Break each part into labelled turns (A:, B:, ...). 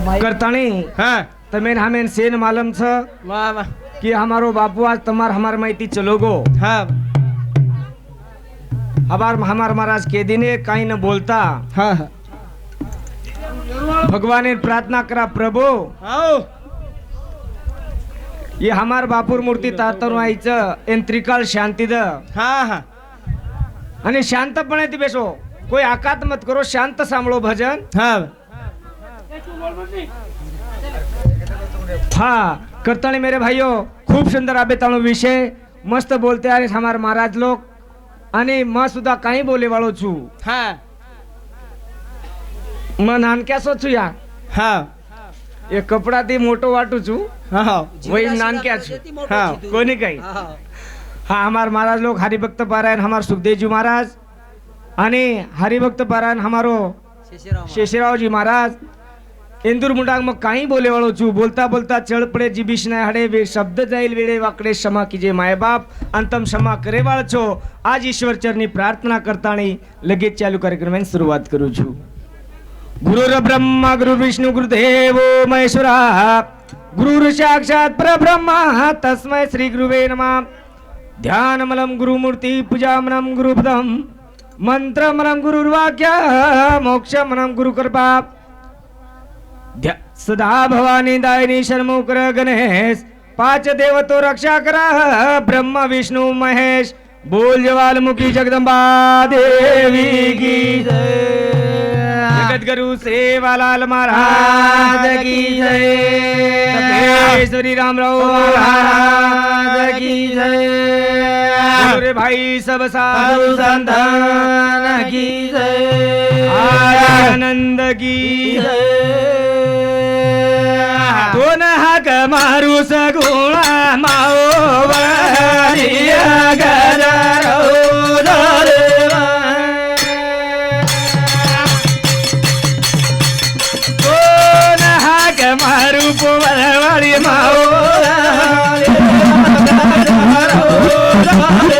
A: भाई करतानी। हाँ। तमेन हमें
B: सेन मालूम
A: छ कि हमारो बापू आज तुम्हार हमार माइती चलोगो।
B: हाँ।
A: हमार हमार महाराज के दिने कहीं न बोलता।
B: हाँ
A: भगवान ने प्रार्थना करा प्रभु।
B: आओ।
A: ये हमार बापूर मूर्ति तातन I N Trikal Shanti the.
B: हा हा।
A: शांत शांतपणे ती बेसो कोई आकात मत करो शांत सांभळो भजन।
B: हा।
A: हा करताणी मेरे भाइयों खूप सुंदर आबेताणो विषय मस्त बोलते आहे हमार महाराज लोक आणि म सुद्धा काही बोले वाळो છું
B: હા
A: म નાનક્યા છું યા
B: હા
A: એ કપડાથી મોટો વાટું છું
B: હા
A: वही नानक्या છું
B: હા
A: कोणी काही हा हमार महाराज लोक हरिभक्त पारायण हमार सुखदेवजी महाराज आणि हरिभक्त पारायण हमारो शेषरावजी महाराज इंदूर मुंडांग मग काही बोले वाळो छू बोलता बोलता चळ पडे जिबीश नाही हडे वे शब्द जाईल वेळे वाकडे क्षमा कीजे मायबाप अंतम क्षमा करे वाळ છો आज ईश्वर चरणी प्रार्थना करताणी लगेच चालू कार्यक्रमाने सुरुवात करू છું गुरुर ब्रह्मा गुरु विष्णू गुरुदेव महेश्वरा। गुरुर साक्षात परब्रह्मा तस्मै श्री गुरुवे नमः। ध्यानमलं गुरुमूर्ती पूजामनं गुरुपदं मंत्रमनं गुरुर्वाक्य मोक्षमनं गुरुकृपा ध्या- सदा भवानी दायनी शर्मुकर गणेश. पाच देव तो रक्षा करा. ब्रह्मा विष्णू महेश. बोल ज्वालमुखी जगदंबा देवी की जगत गुरु सेवालाल महाराज की जय. तपेश्वरी रामराव महाराज की जय. भाई सब साधु संतान की जय. आनंद की दोन తోన హక మారు సగుణ మావోవనియ గదరౌదరే తోన హక మారు పువరవడి మావోవనియ గదరౌదరే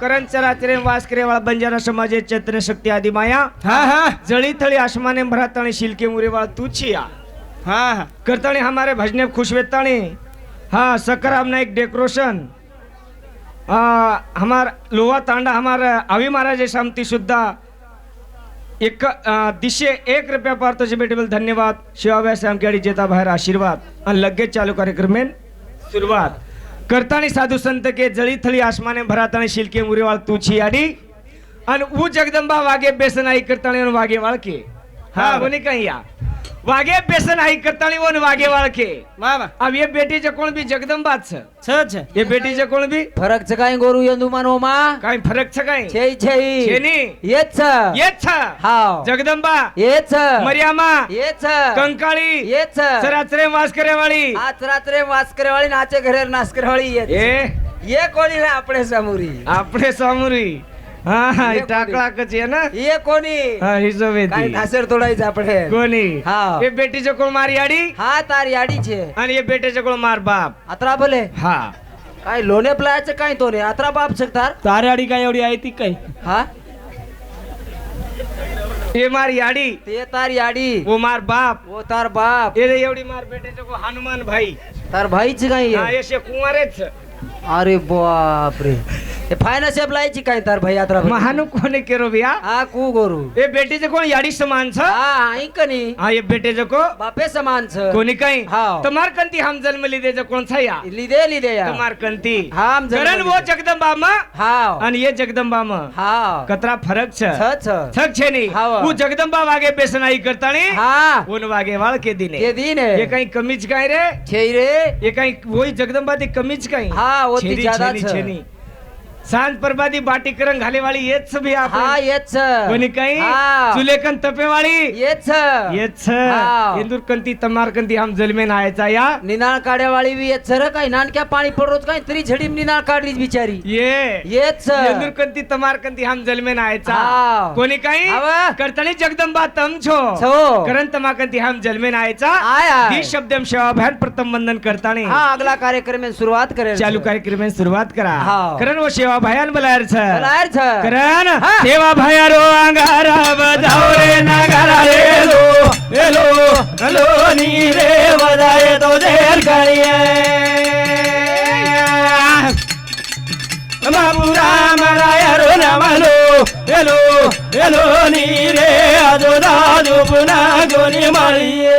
A: करण चराचरे वास करेवाळा बंजारा समाजे चैत्र शक्ती आदी माया।
B: हा हा।
A: जळी थळी आसमाने भराताणी शिलके मुरेवाळ तुची या
B: हा हा।
A: करताणी हमारे भजने खुश वेताणी। हाँ सकराम नाइक डेकोरेशन। आ, हमार लोहा तांडा हमार आवी महाराज शामती सुद्धा। एक दिशे एक रुपया पारतोचे भेटेबल धन्यवाद। शिवाबाई सामकेडी जेता बाहेर आशीर्वाद। आणि लगेच चालू कार्यक्रमेन सुरुवात करताणी साधू संत के जळी थळी आसमाने भराताणी शिलके मुरेवाळ तुची आडी आणि ऊ जगदंबा वागे बेसन आई करताणी आणि वागे वाळके हा कोणी काही या वागे बेसन आई कतानी न वागे वाले
B: के मामा
A: अब ये बेटी जो कौन भी जगदम बात
B: सर सर छ.
A: ये बेटी जो कौन भी
C: फरक चकाई गोरु यंदु मानो माँ?
A: कहीं फरक चकाई छे
C: छे ही
A: छे
C: नहीं ये छ.
A: ये छ. हाँ
C: जगदम्बा ये छ.
A: मरियामा.
C: ये
A: छ.
C: कंकाली ये छ.
A: सर आत्रे करे
C: वाली आत्रे मास करे वाली नाचे
A: घरेर
C: नाच करे वाली ये ये कौन
A: है आपने सामुरी? आपने
C: सामुरी.
A: हा टाकळा कच आहे ना.
C: ये कोणी?
A: हा
C: काय
A: कोणी?
C: हा.
A: हे बेटीचे कोण
C: हा तार याडी छे
A: आणि मार बाप?
C: अतरा भले
A: हा.
C: काय लोणे प्लायचं काय तो रे अतरा बाप
B: शकतार ताराडी काय एवढी आहे ती
C: काय?
A: हा? ए मार याडी
C: ते तार याडी
A: ओ मार बाप.
C: ओ तार
A: बाप. हे एवढी मार बेटीचे हनुमान भाई.
C: तार भाईच काही
A: हा
C: आहे.
A: यशे कुंवारेच.
C: अरे बापरे. हे फायना शेपलायची काय तार भाई यात्रा
A: महानु कोणी केरो बिया?
C: हा कू गोरू.
A: ए बेटेचे कोण याडी समान छ?
C: हा ऐकनी
A: हा ये बेटेचे को?
C: बापे समान छ.
A: कोणी काही
C: हाव.
A: तमार कंती हम जन्मली देજો कोण छा या?
C: लिदे लिदे या.
A: तमार कंती.
C: हाम जन्मली
A: करण वो
C: दे.
A: जगदंबा म
C: हाव.
A: आणि ये जगदंबा म
C: हाव.
A: कतरा फरक छ?
C: छ छ.
A: छक छे नहीं
C: हाव.
A: वो जगदंबा वागे बेसनाई करतानी?
C: हा.
A: कोण वागे वाळ के दिने.
C: ते दिन.
A: ये
C: आहे
A: काही कमीच काय रे?
C: छे रे.
A: ये काही वही जगदंबा ते कमीच काही
C: हा, वो ती
A: छेनी,
C: ज्यादा
A: छेनी,
C: छ.
A: छेनी. सांज परबादी बाटी करंग घाले वाली येच भी
C: हा
A: आपण
C: येच
A: कोणी काही?
C: हा.
A: चुलेकन तपेवाळी?
C: येच
A: येच
C: हा.
A: इंदूर कंती तमार कंती हम जलमे नायचा या.
C: निनाळ काड्यावाळी बी येच र काय? नानक्या पाणी पडरोज काय? तरी झडीम निनाळ काढलीच बिचारी.
A: ये.
C: येच
A: इंदूर कंती तमार कंती हम जलमे नायचा
C: हा.
A: कोणी काही?
C: हाव.
A: करतणी जगदंबा तम छो.
C: छो.
A: करण तमा कंती हम जलमे नायचा
C: आय आय
A: दी शब्दम प्रथम वंदन करतानी
C: हा अगला कार्यक्रम में सुरुवात करेल.
A: चालू कार्यक्रम सुरुवात करा.
C: हाव.
A: करण वो सेवा भयान बलायर छ
C: बोलायर छ
A: करण
C: हा.
A: सेवा भयारो अंगारा बजाव रे नगारा रे लो. हेलो हेलो नी रे बजाए तो देर करिए. बाबू राम रायरो नमलो हेलो हेलो नी रे आजो दादू पुन्हा गोनी माळिये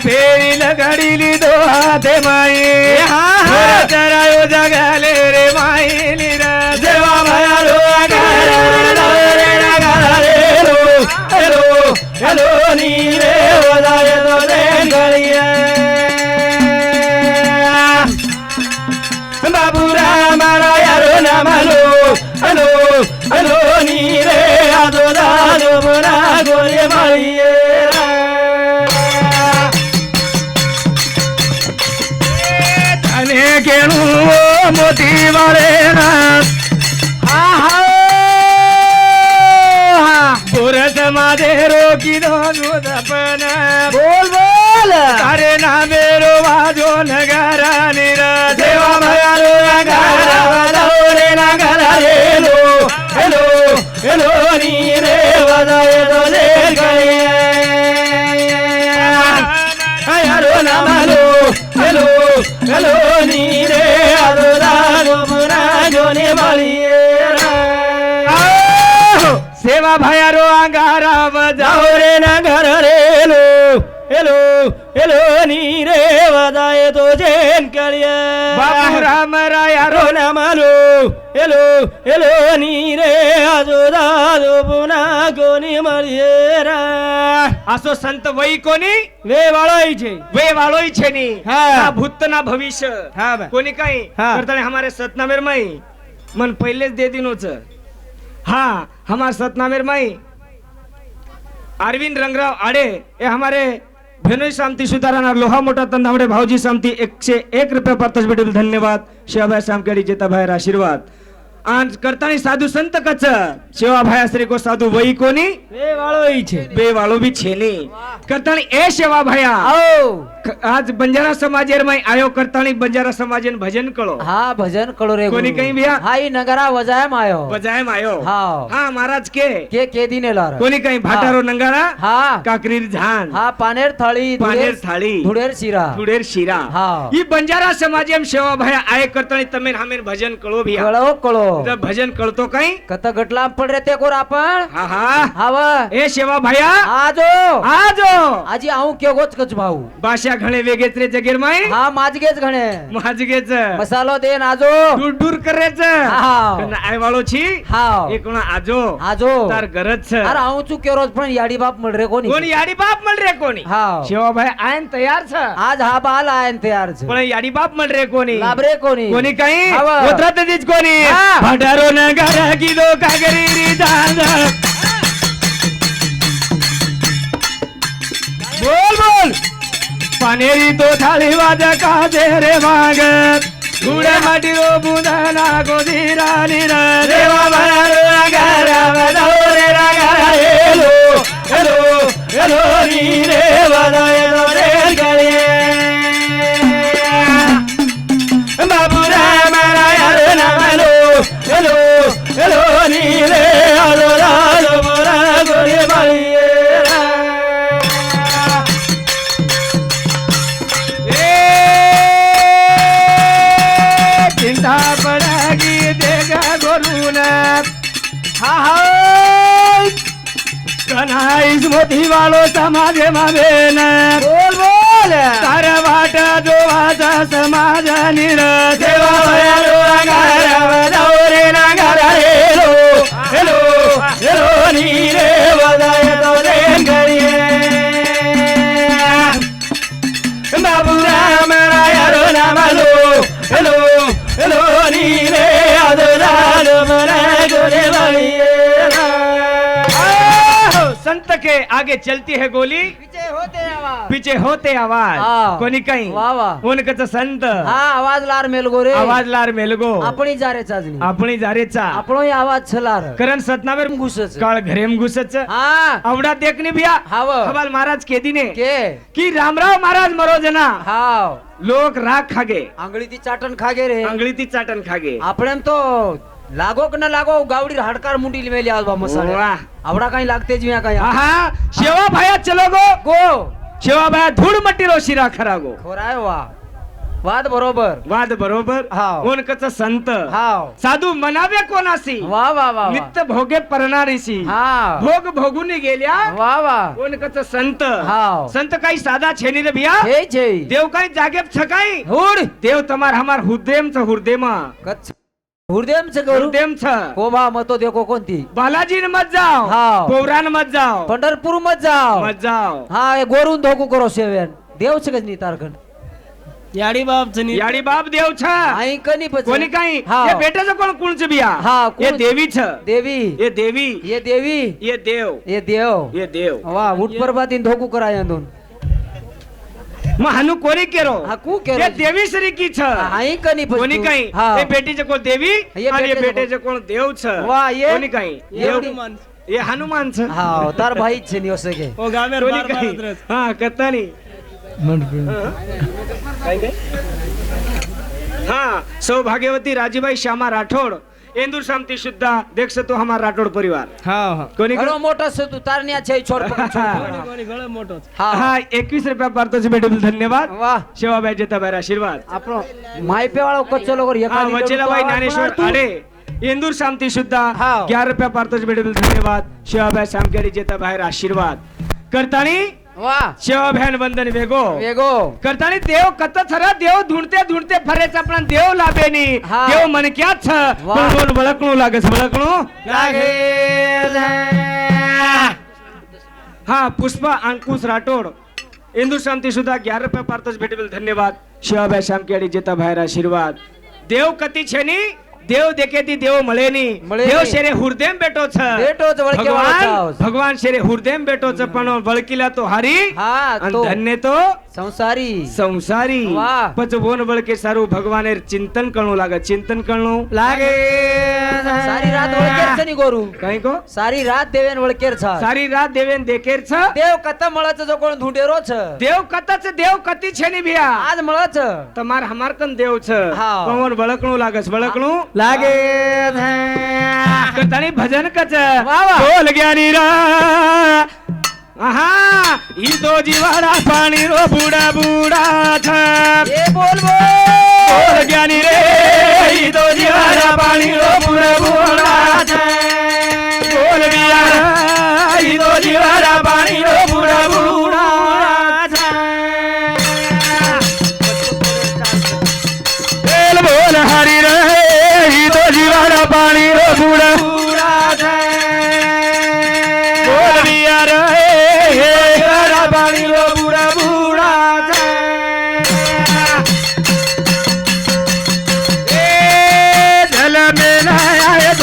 A: पापेरी लगडीली दो हाते माई चरायो जगाले रे माई लीरा देवा मोती ना हा हा पुरस माझे रोकी दोन बोल बोल. अरे ना आंगारा भया रो आंगारा बजाओ रे ना घर रेलो हेलो हेलो नी रे वदाय तो जेन करिया बाबू राम रायारो न मालो हेलो हेलो नी रे आजो दादो पुना कोणी मरिए આસો સંત વય કોની વે વાળોય છે વે વાળોય છે ની
B: હા
A: ભૂત ના ભવિષ્ય
B: હા
A: કોની કઈ
B: કરતા
A: હમારે સતનામેર મય મન પહેલે જ दे છે हाँ हमारे सतनामेर माई। अरविंद रंगराव आड़े ये हमारे भेनोई शांति सुधाराना लोहा मोटा तंदावड़े भावजी शांति एक से एक रुपया परतज भेटल। धन्यवाद। शिवाभाई सामकेड़ी जेता भाई आशीर्वाद। करता नहीं साधु संत कच सेवा भाया श्री को साधु वही कोनी?
B: बे वालो ही छे।
A: बे वालो भी छे नी। नहीं ए सेवा भाया।
C: आओ।
A: आज बंजारा समाजेर माई आयो करतानी बंजारा समाजेन भजन कळो।
C: हा भजन कळो रे
A: कोणी
C: गुरु.
A: काही बिया?
C: हा ही नगरा वजाय मायो
A: बजाय मायो
C: हाव.
A: हा महाराज के।
C: के के दिने लार।
A: कोणी काही भाटारो नंगारा?
C: हा।
A: काकरीर झान।
C: हा पानेर थाळी
A: पानेर
C: धुळेर-
A: थाळी।
C: धुळेर शिरा।
A: धुडेर शिरा।
C: हाव.
A: ही बंजारा समाजेम शेवा भाया आय करतानी तमेन हमेन भजन कळो भिया।
C: कळो कळो।
A: तर भजन कळतो काही?
C: कत गटला पड रे ते कोर आपण।
A: हा हा।
C: हाव।
A: ए शेवा भाया।
C: आजो।
A: आजो।
C: आजी आऊ केगोच कच भाऊ
A: तुझ्या घणे वेगेच रे जगीर माई?
C: हा माझगेच घणे.
A: माझगेच.
C: मसालो दे आजो.
A: दूर दूर करेच
C: हाव.
A: न छी
C: वाळोची
A: हाव. एकूण आजो.
C: आजो.
A: तर गरज
C: अरे आऊ चू केरोज पण याडी बाप म्हण रे कोणी?
A: कोणी याडी बाप म्हण रे कोणी?
C: हाव.
A: शिवाभाई आयन तयार छ
C: आज हा बाल आहे तयार
A: पण याडी बाप म्हण रे कोणी?
C: लाभरे कोणी?
A: कोणी काही?
C: हाव.
A: उतरत कोणी?
C: हा.
A: भटारो न गाडा गिलो कागरी री दांड. बोल बोल. पानेरी तो थाली वाज का दे रे माग? गुड्या माटी ओ बुधाना गोदी राणी रा. देवा बार गारा वदो रे रागा हेलो हेलो हेलो री रे वदो रे गोरून हा हा. कन्हाईस मोठी वाळो समाजे मावेन बोल बोल. तार वाट जोवाचा समाज निर देवा दौरे नागारा हेलो. हेलो हेलो नीरे वदाय तो संत के आगे चलती है गोली
C: पीछे होते आवाज
A: पीछे होते आवाज कोणी काही
C: वा वा
A: कोणकच संत
C: हा आवाज लार मेलगो रे
A: आवाज लार मेलगो
C: आपणी जारे चाजनी
A: आपणी जारेचा
C: आपणो आवाज छलार
A: करण सतनावेर
C: घुसच
A: काळ घरेम घुसच
C: हा
A: आवडा देखने भैया
C: हाव
A: हवाल महाराज केदीने
C: के
A: की रामराव महाराज मरोजना
C: हाव
A: लोग राग खागे
C: अंगली ती चाटन खागे रे
A: अंगली ती चाटन खागे
C: आपण तो लागो की ना लागो गावडी हाडकार मुंडी मेली
A: आज
C: बाबा मसाला. आवडा काही लागते मी
A: काय शेवा भाया चलो गो.
C: गो.
A: शेवा भाया धूळ मटिलो शिरा खरा
C: गो खोराय वा. वाद बरोबर.
A: वाद बरोबर.
C: कोण
A: कच संत. साधू मनावे कोणाशी
C: वा वा वा
A: नित्य भोगे परणारीशी भोग भोगून गेल्या.
C: वा वा.
A: कोण कच
C: संत?
A: संत काही साधा छेनी रे भिया देव काही जागे छकाई
C: हुड.
A: देव तमार हमार हुदेम च हुर्देमा. कच्छ
C: हृदयमच मतो देखो कोणती?
A: बालाजी मत जाव.
C: हा
A: पौराण मत जाव.
C: पंढरपूर मत जाओ
A: मत जाव.
C: हा गोरून धोकू करो सेवन देव कच नी तारखंड
B: याडी बाबचं चनी
A: याडी बाप देव छ
C: आई कनी पच
A: कोणी काही?
C: हा.
A: हे बेटाचं कोण कुणचं बिया?
C: हा,
A: हे देवी छ देवी.
C: ये देवी.
A: ये देवी.
C: ये देव.
A: ये देव.
C: ये देव. वा उठ परबातीन धोकू करा
A: दोन महानु कोनी केरो
C: हा केरो
A: ये देवी श्री की छ?
C: हा ही कनी
A: पछ
C: कोनी
A: कई?
C: हाँ।
A: ए बेटी जे को
C: देवी?
A: और ये
C: बेटे
A: जे कोन देव छ?
C: वाह ये
A: कोनी कई? ये
B: हनुमान
A: ये हनुमान छ?
C: हा हो, तार भाई छ नी के।
B: ओ
A: गामे
B: बार बार
A: उतरस
B: हा कत्ता नी।
A: हाँ पे हा सौभाग्यवती राजीभाई श्यामा राठोड़। हा सौभाग्यवती राजीबाई श्यामा राठोड इंदूर शांती शुद्धा देख तो हमारा राठोड परिवार
B: हा हा
A: कोणी
C: ઘણો મોટો છે તું તાર ન્યા છે છોડ પકડ છોડ
B: कोणी
C: પકડ.
B: कोणी गळ मोठोच
C: હા
A: हा एकवीस रुपया पारतोचे भेटेल धन्यवाद
C: વાહ
A: शेवाबाई जेताबाई आशीर्वाद
C: આપણો માયપે वाळो कच्चो लोकर
A: हा
C: एका
A: वचेलाबाई ज्ञानेश्वर आडे इंदूर शांती शुद्धा
C: हा.
A: ग्यारह रुपया पारतोचे भेटेल धन्यवाद शिवाबाई सामकेरी जेताबाहेर आशीर्वाद करतानी वा. बंधन वेगो.
C: वेगो.
A: करता देव कत थर देव धुणते धुणते फरेच आपण देव लाभेनी.
C: हा.
A: देव मनक्याच
C: वा.
A: कोण वळकणू लागस वळकणू
C: लागेल.
A: हा पुष्पा अंकुश राठोड. इंदू शांती सुद्धा ग्यारह रुपये पारतोच भेटवेल धन्यवाद. शिवाभाई श्यामकेडी जेता भायरा आशीर्वाद. देव कती छेनी? દેવ દેખે થી
C: દેવ
A: મળે નહીં દેવ શેરે હુરદેમ
C: બેઠો છે બેઠો
A: છે
C: ભગવાન
A: ભગવાન શેરે હુરદેમ બેઠો છે પણ વળકીલા તો હારી
C: હા તો
A: ધન્ય તો
C: સંસારી સંસારી
A: વાહ પચભોન વળકે સારું ભગવાને ચિંતન કરણું લાગે ચિંતન કરણું લાગે
C: સારી રાત વળકેર છે ની ગોરુ
A: કઈ કો
C: સારી રાત દેવેન વળકેર છે
A: સારી રાત દેવેન દેકેર છે
C: દેવ કત મળે છે જો કોણ ઢૂંઢેરો છે
A: દેવ કત છે દેવ કતિ છે ની ભિયા
C: આજ મળે છે
A: તમાર હમાર કન દેવ છે પવન વળકણું
C: લાગે
A: છે વળકણું लागे तरी भजन कच. बोल ज्ञानी रा. आहा जीवाडा पानी रो बूढ़ा बूढ़ा था. ये बोल बोल. बोल ज्ञानी रे तो जीवाडा पानी रो बूढ़ा बूढ़ा था. बोल बिया तो जीवाडा पानी रो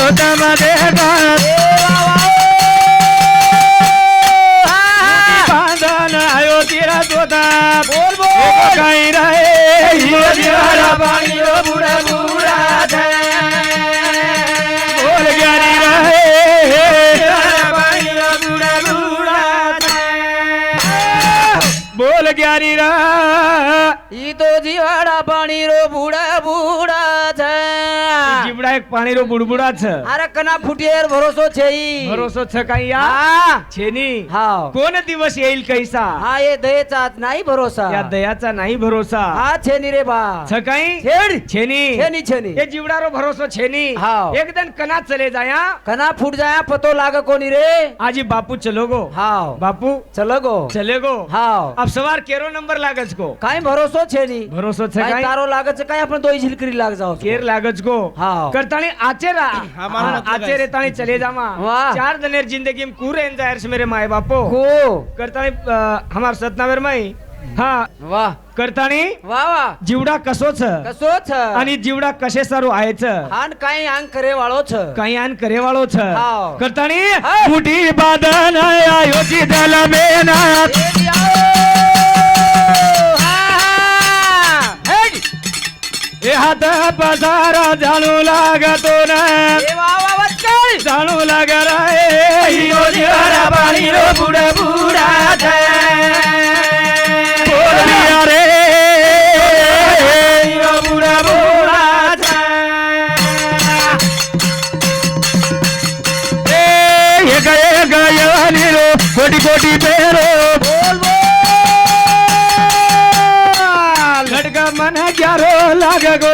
A: गौतम देवा बांधन आयो तिरा तोता बोल बोल. काही बोल ग्यारी बोल ग्यारी रा.
C: ई तो जीवाडा पाणी रो बुडा
A: बुडा એક પાણી નો બુડબુડા છે
C: અરે કના ફૂટીએર ભરોસો છે ઈ
A: ભરોસો છે કઈયા છેની
C: હા
A: કોણ
C: દિવસ
A: એલ કૈસા હા એ
C: દયાચા નહીં ભરોસા યા દયાચા
A: નહીં ભરોસા હા છે
C: ની રે બા છે
A: કઈ છેડ
C: ની
A: છે
C: ની એ
A: જીવડારો ભરોસો છે ની
C: હા
A: એક દન કના ચલે
C: જાયા કના ફૂટ જાયા પતો લાગે કોની
A: રે આજી બાપુ ચલો
C: ગો
A: હા
C: બાપુ ચલો
A: ગો ચલે
C: ગો
A: હા આપ સવાર કેરો નંબર લાગે
C: છે કો કાઈ ભરોસો છે ની
A: ભરોસો છે કાઈ
C: તારો લાગે છે કાઈ આપણે દોઈ ઝીલકરી લાગ જાવ
A: કેર લાગે છે
C: કો હા
A: करताणी आचेरा.
B: हमारा मतलब
A: आचे
B: है।
A: रेताणी चले जामा.
C: वाह.
A: चार दनेर जिंदगी में कूरे जायर से मेरे माए बापो
C: को
A: करताणी अं, हमार सतनावेर माई. हा.
C: वाह.
A: करताणी
C: वा वा
A: जीवडा कसो छ
C: कसो छ
A: आणि जीवडा कशे सारू आहे छ
C: हान काय अंग करे वाळो छ
A: काही आन करेवाळो छ
C: हाव.
A: करताणी
C: हाव.
A: मुठी बांधन दल मेना
C: ए दियाओ! हे
A: हात पसारा जाणू लागतो ना! जाणू लाग रे पाणी रो बुड बुडा बोलिया रे बुडा बुडा हे गये गयानी रो कोटी कोटी पेरो ग्यारो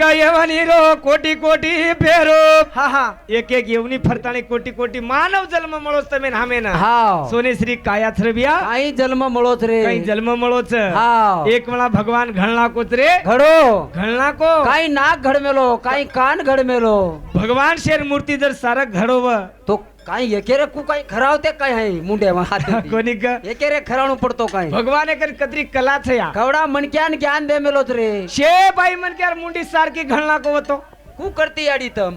A: एका येवानी रो? कोटी कोटी फेरो. हा हा. एक एक येवनी फरताने कोटी कोटी मानव जन्म मळोच तमेन हामेन. हा
C: सोने
A: श्री कायाच बिया.
C: काही जन्म मळोच रे.
A: काही जन्म मळोच.
C: हा
A: एक वेळा भगवान घडला कोच रे.
C: घडो.
A: घडला को
C: काही नाक घडमेलो काही कान घडमेलो.
A: भगवान शेर मूर्ती जर सारा घडोव
C: तो काही एकेरे कु काही खरावते काय आहे मुंड्या हाती
A: कोणी ग
C: एकेरे खरावणं पडतो काय
A: भगवान एक कतरी कला थया
C: कवडा मणक्यान ज्ञान दे मेलोच रे
A: शे बाई मन क्यार मुंडी सारखी घळना को होतो
C: कु करती याडी तम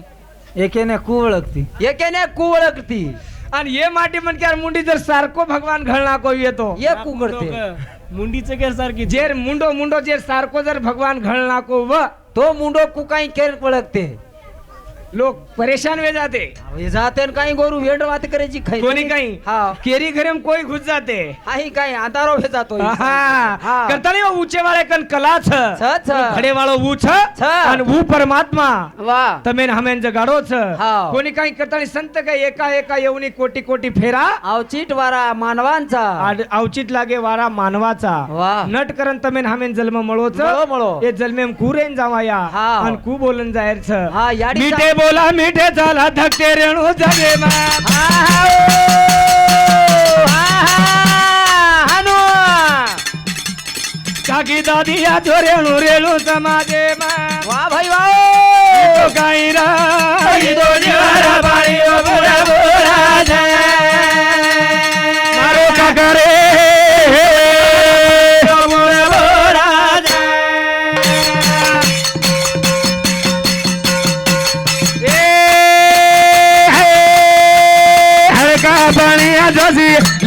C: एकेने कु ओळखती एकेने कु ओळखती
A: आणि ये माटी मन क्यार मुंडी जर सारको भगवान घळना को येतो
C: ये कु करते
B: मुंडीचं केर सारखी
A: जेर मुंडो मुंडो जेर सारको जर भगवान घळना को व
C: तो मुंडो कु काही केर
A: लोक परेशान वे जाते.
C: हे जाते काही गोरू वेड वात करायची खाई
A: कोणी काही?
C: हा.
A: केरी घरे में कोई घुस जाते.
C: हाही काय अंधारो हे जातो
A: हा. करता नहीं वो ऊंचे वाले कन कला छ
C: छ.
A: खडे वाळो ऊ छ.
C: छ.
A: आणि ऊ परमात्मा.
C: वा.
A: तमेन हमेन जगाडो छ काही करता नाही संत काय एका एका येऊनी कोटी कोटी फेरा.
C: अवचिट वारा मानवांचा.
A: अवचित लागे वारा मानवाचा.
C: वा.
A: नट करन तमेन हमेन जन्म मळोच.
C: मळो, मळो.
A: ये जन्मेम कुरेन जावाया.
C: हाव.
A: आणि कु बोलन जायर छ
C: हा याडी
A: मीठे बोला मीठे झाला धकते रेणू मा. काकी दादी या जो रेणू रेणू समाजे मा.
C: वा भाई वा
A: तो गाईरा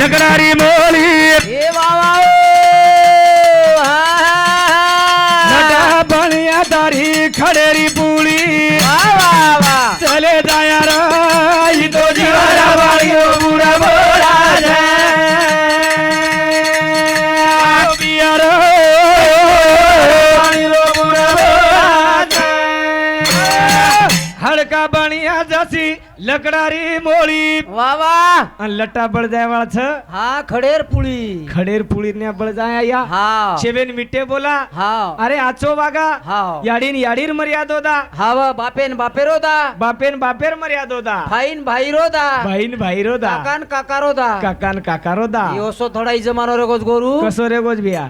A: I'm gonna leave Nagarimo जसी लकडारी मोळी.
C: वा वा.
A: आणि लट्टा बळ जाय वाळा छ
C: हा खडेर पुळी.
A: खडेर पुळीने बळ जाया या
C: हा.
A: शेवेन मिठे बोला.
C: हा.
A: अरे आचो वागा.
C: हा.
A: याडीन याडीर मर्यादोदा.
C: हा वा बापेन बापेरोदा.
A: बापेन बापेर मर्यादोदा.
C: फाईन भाईरोदा.
A: बहीण भाईरोदा.
C: काकान काकारोदा.
A: काकान काकारोदा.
C: योसो थोडा इजमानो रे गोज गोरू
A: कसो रे गोज बिया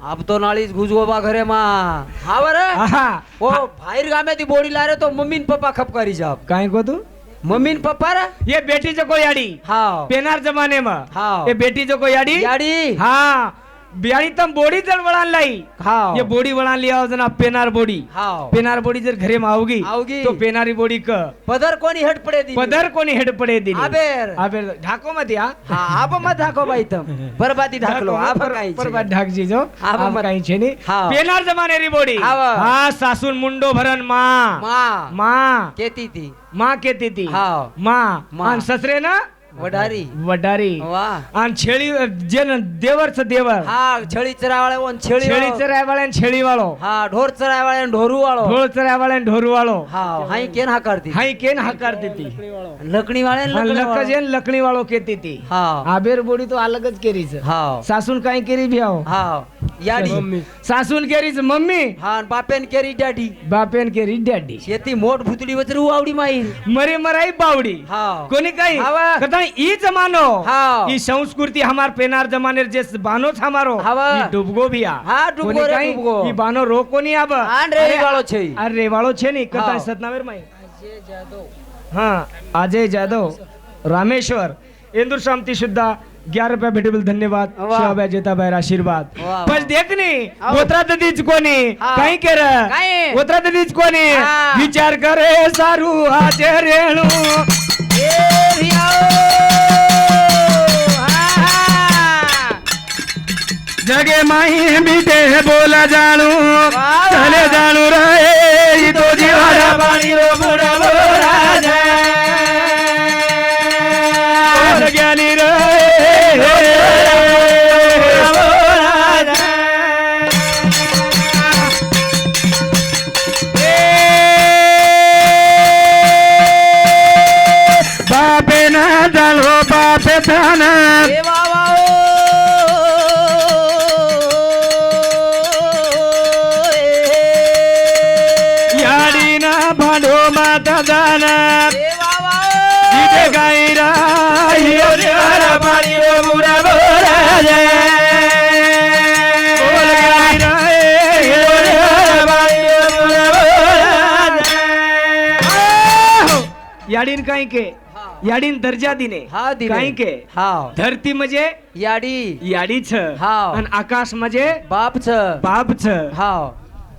C: अब तो नाळीच घुजगोबा घरे मा हा बर
A: आहा
C: ओ बाहेर गामे ती बोडी ला रे तो मम्मीन पप्पा खपकारी जाब
A: काय को तू
C: मम्मीन पप्पा रे
A: ये बेटी जो को याडी
C: हाव
A: पेनार जमाने में
C: हाव.
A: ये बेटी जो को याडी
C: याडी
A: हाँ बियाणी तर बोडी जर वळान लाई हा बोडी वळान लिया जना पेनार बोडी.
C: हा
A: पेनार बोडी जर घरे में आओगी
C: आओगी
A: तो पेनारी बोडी क.
C: पदर कोनी हेड पड़े दी
A: पदर कोणी हेड पड़े दी
C: आबेर.
A: आबेर ढाको मध्ये हा?
C: आप मत ढाको भाई तम. बर्बादी ढाकलो आप काई
A: बर्बाद ढाक जी
C: जो
A: आप
C: काई
A: छे नी. पेनार
C: जमाने
A: री
C: बोडी.
A: हा सासून मुंडो भरन मा. मा. मा.
C: केती ती. मा केती थी हा
A: मा.
C: मान
A: ससरे ना वडारी. वडारी. आणि
C: छेळी जे देवरच देवर. हा छेळी चरावाळे
A: छेळी छेळी चरावाळे छेळी वाळो हा
C: ढोर चरावाळे ढोरू वाळो
A: ढोर चरावाळे ढोरू वाळो
C: हा हाई केन
A: हाकार
C: ती
A: हाई
C: केन
A: हाकार ती. ती लकणी वाळे लक
C: जेन
A: लकणी वाळो केती ती. हा. आबेर बोडी
C: तो
A: अलगच केरीच. हा. सासून काही
C: केरी भी
A: हा. याडी सासून केरीच
C: मम्मी. हा बापेन केरी डॅडी.
A: बापेन केरी डॅडी.
C: शेती मोठ भुतडी वचर आवडी माई
A: मरे मराई बावडी.
C: हा
A: कोनी काही?
C: हावा।
A: कथा ई जमानो
C: हाव।
A: ई संस्कृति हमार पेनार जमाने जे बानो छ हमारो
C: हवा.
A: डुबगो भी आ
C: हाँ,
A: डुबगो कोनी रे, डुबगो। बानो
C: रोको नहीं आब? रे, छे.
A: अरे वाळो छे नी. कथा
C: हाव।
A: सतनावेर माई. हा अजय जाधव रामेश्वर इंदुर शांती सुद्धा ग्यारह रुपया भेटेबल धन्यवाद। जेता भाई आशीर्वाद।
C: बस
A: देख ने ओतरा दीच कोणी काही कर ओतरा दीच कोणी विचार करे सारू आज रेणू। जगे माही बीते बोला जाणू। चले जाणू रे तो जीवाला पाणी रो बोला બાપે ના ચાલો બાપે થાના
C: એ વાહ, વાહ, ઓ. એ.
A: યાડીના ભાંડો માતા દાના
C: એ વાહ, વાહ, ઓ.
A: જીતે ગાયરા હિયો દેવારા પાણી રો બુરા બોરા જાય બોલ ગાયરા એ હિયો દેવારા પાણી રો બુરા બોરા જાય યાડીન કાઈ કે याडी
C: दर्जा दिने.
A: हा दिने.
C: काय
A: के? हाव.
C: धरती
A: म्हणजे? याडी.
C: याडी
A: छ हाव. आणि
C: आकाश म्हणजे?
A: बाप छ
C: हाव.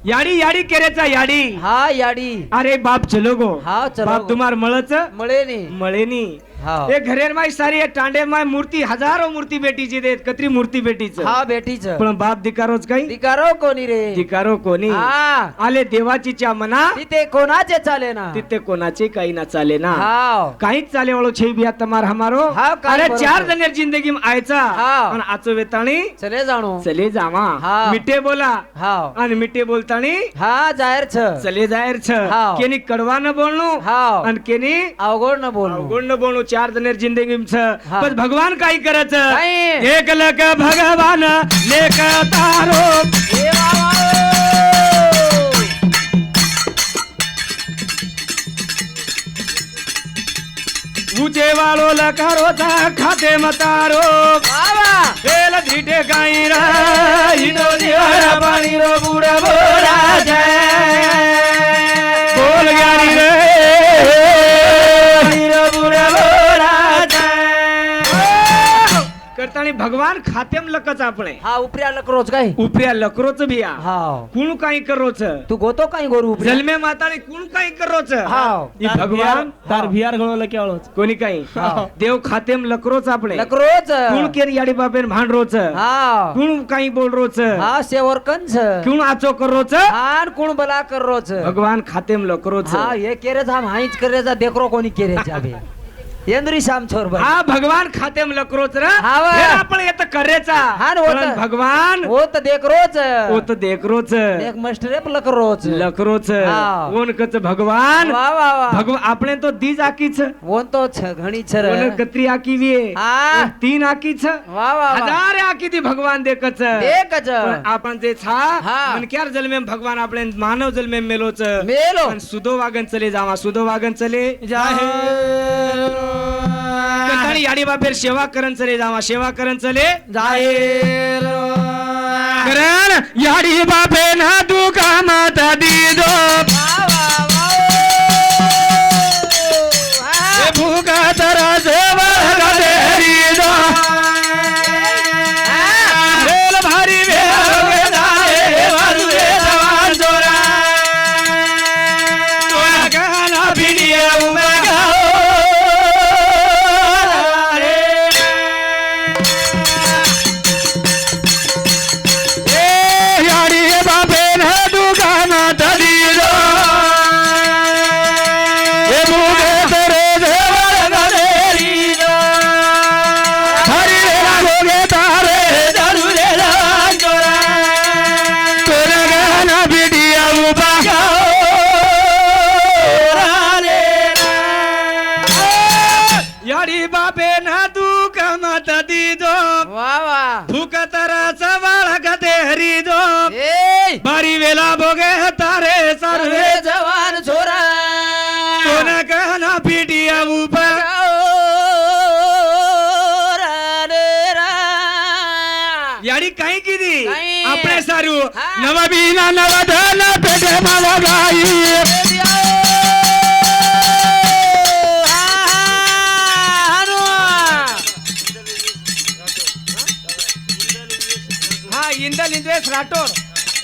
A: याडी याडी केरेचा याडी.
C: हा याडी.
A: अरे बाप चलो गो.
C: हा, चलो
A: बाप
C: गो.
A: तुम्हार मळच?
C: मळेनी. मळेनी.
A: મળે ની
C: હા
A: એ ઘરેર માં સારી એ टांडे માં મૂર્તિ હજારો મૂર્તિ બેટી છે તે કતરી મૂર્તિ બેટી છે
C: હા બેઠી છે
A: પણ બાપ દીકારો જ કઈ
C: દીકારો કોની રે
A: દીકારો કોની
C: હા
A: આલે देवाची च्या मना
C: तिथे कोणाचे चाले ना
A: तिथे कोणाचे काही ना चाले ना
C: हाव
A: काहीच चाले वाळो छे बिया तमार हमारो
C: हाव, काय
A: अरे
C: बरोबर.
A: चार जणेर जिंदगी में आयचा
C: हाव.
A: आणि आचो वेताणी
C: चले जाणू
A: चले जावा
C: हाव.
A: मिठे बोला
C: हाव
A: आणि मिठे बोलताणी
C: हा जाहीर छ
A: चले जाहीर छ
C: हाव.
A: केनी कडवा न बोलणू
C: हाव
A: आणि केनी
C: अवघड न बोल
A: अवघड न बोलणू चार जण जिंदगी बस भगवान काही करत एक लक भगवान लेक तारो. ऊचे वालो लकारो ता खाते मतारो. एल धीटे गाई रा हिनो दिवारा पाणी रो बुरा बोरा जय. आणि भगवान खात्यम लकच आपणे.
C: हा उपऱ्या लकरोच काय?
A: उपऱ्या लकरोच
C: बिया.
A: हाव. कुण काही करोच.
C: तू गोतो काही गोरू उपऱ्या?
A: जन्मे माताने
C: कुण
A: काही करोच.
B: हाव. भगवान तार भियार गळोला
A: केळोच कोणी
C: काही?
A: देव खातेम लकरोच आपणे.
C: लकरोच.
A: कुण केर याडी बाबेन भांडरोच
C: हा
A: कुण काही बोलरोच.
C: हा सेवर कंच.
A: कुण आचो
C: करोच. आण कुण बला करोच.
A: भगवान खातेम लकरोच.
C: हा हे केरेच हा माहीच करेचा देखरो कोणी केरेचा बे. येंद्री श्याम छोर
A: हा भगवान खाते लकरोच आपण येत करेचा.
C: हा
A: भगवान
C: होत देख
A: रोच होत देख
C: एक मस्टर लकरोच.
A: लकरोच. कोण कच भगवान. भगवान आपण तो दीज आकीच.
C: कोण तो घणी छर
A: कत्री आकी
C: वी
A: तीन आकी हजार आकी ती
C: भगवान
A: देखच. देखच. आपण जे
C: छा
A: मनक्यार जल में भगवान आपले मानव जल में मेलोच.
C: मेलो.
A: सुदो वागन चले जावा सुदो वागन चले जा Oh, आणि याडी बापेर सेवा करन चले जावा. सेवा करन चले
C: जाहेर
A: करन याडी बापे ना तू कामात दिदो भूका
C: तरासे मीना नवधन पेटे मला
A: गाई इंदल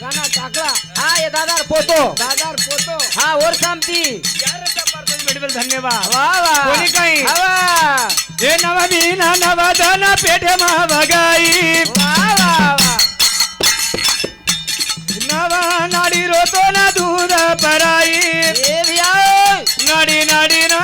A: राणा टाकला
C: हा ये दादार पोतो
A: दादार पोतो
C: हा और सामती
A: धन्यवाद
C: वा वा
A: कोणी काही
C: हे
A: नवा मीना नवा धन पेठे महागाई
C: वा वा वा.
A: नवा नाडी रोतो ना दूध पराई
C: देवी आओ.
A: नाडी नाडी ना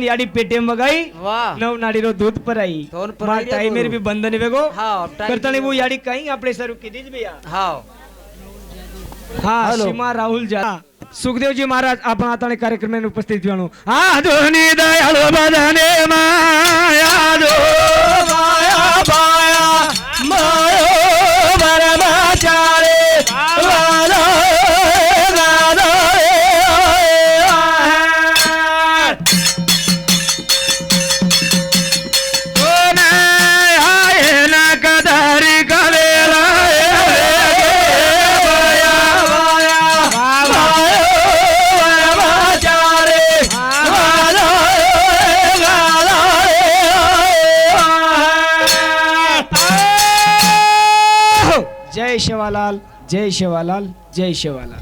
A: ಬಂಧನ ಯಾಡಿ ಪೇಟೆ
C: ಮಗಾಯಿ ನಾವು
A: ನಾಡಿರೋ
C: ದೂತ್
A: ಪರಾಯಿ
C: ಮಾರ
A: ತಾಯಿ ಮೇರೆ ಬಿ
C: ಬಂಧನ ಬೇಗೋ
A: કરતા ನೀವು ಯಾಡಿ ಕೈ આપણે શરૂ કીધી જ ભૈયા
C: હા
A: હા સીમા રાહુલ જા. સુખદેવજી મહારાજ આપણા આતાણે કાર્યક્રમને ઉપસ્થિત થવાનું. આ ધોની દયાળુ બદને માયા जय शेवालाल जय शिवालाल.